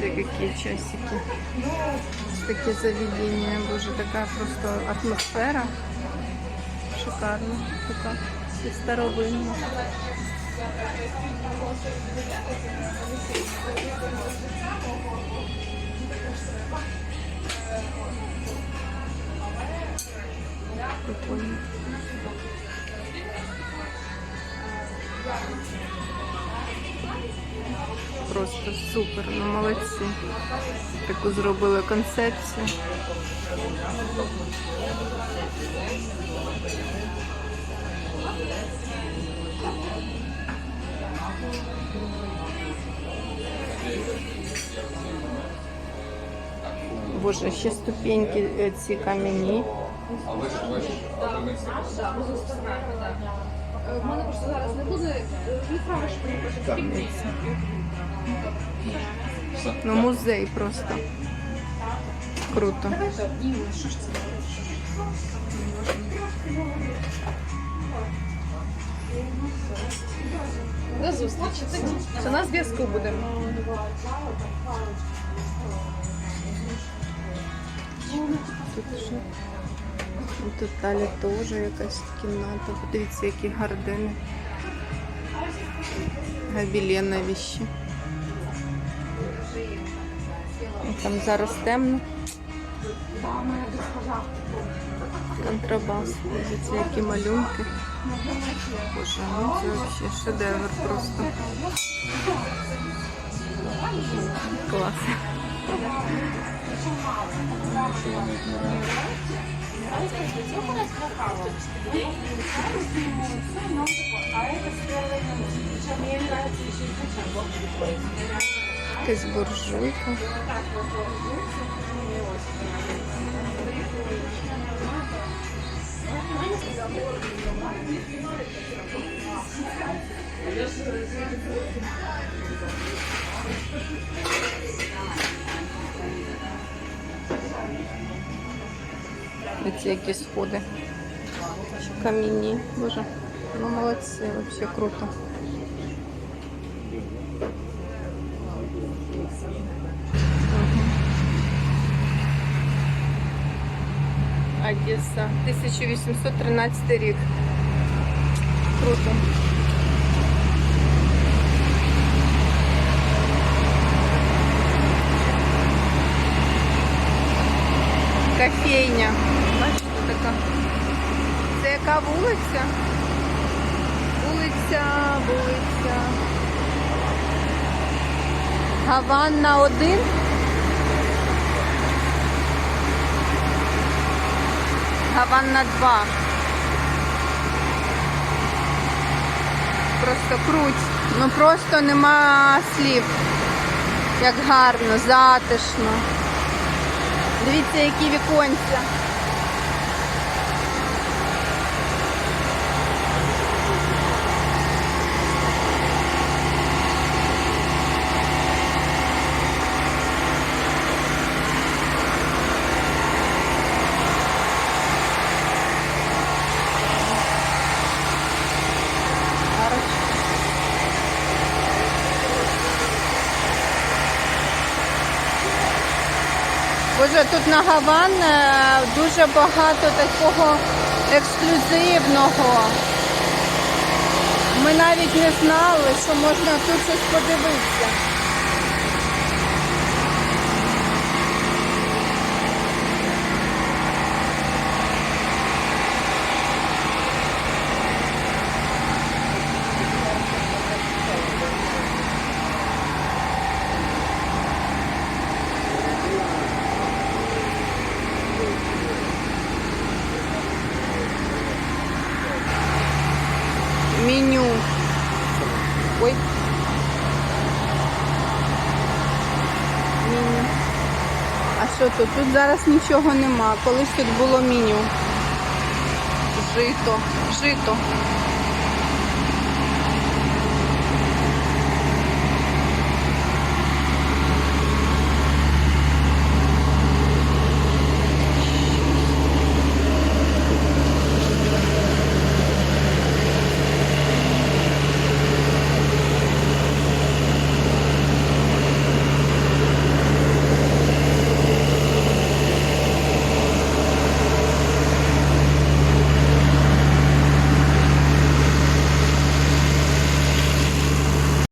Дивіться, які часики. Ось таке заведення, боже, така просто атмосфера. Шикарна, така і старовинна. Прикольно. Просто супер, ну молодці. Таку зробили концепцію. Боже, ще ступеньки е, ці кам'яні. Мене просто зараз не буде відправиш Дивіться. Ну, музей просто. Круто. До зустрічі. Що на зв'язку будемо. Тут що? Ну, Тут далі теж якась кімната. Подивіться, які гардини. Гобеленовіші. Ну, Там зараз темно. Контрабас. Дивіться, які малюнки. Боже, ну це взагалі шедевр просто. Клас. Якась буржуйка. Оці які сходи. Камінні. Боже, ну молодці, вообще круто. Одеса, 1813 рік. Круто. Кофейня. Бачите. Це яка вулиця? Вулиця, вулиця. Гаванна 1. Гаванна 2. Просто круть. Ну просто нема слів. Як гарно, затишно. Дивіться, які віконця. Боже, тут на Гаван е, дуже багато такого ексклюзивного. Ми навіть не знали, що можна тут щось подивитися. Меню. Ой. Меню. А що тут? Тут зараз нічого нема. Колись тут було меню. Жито. Жито.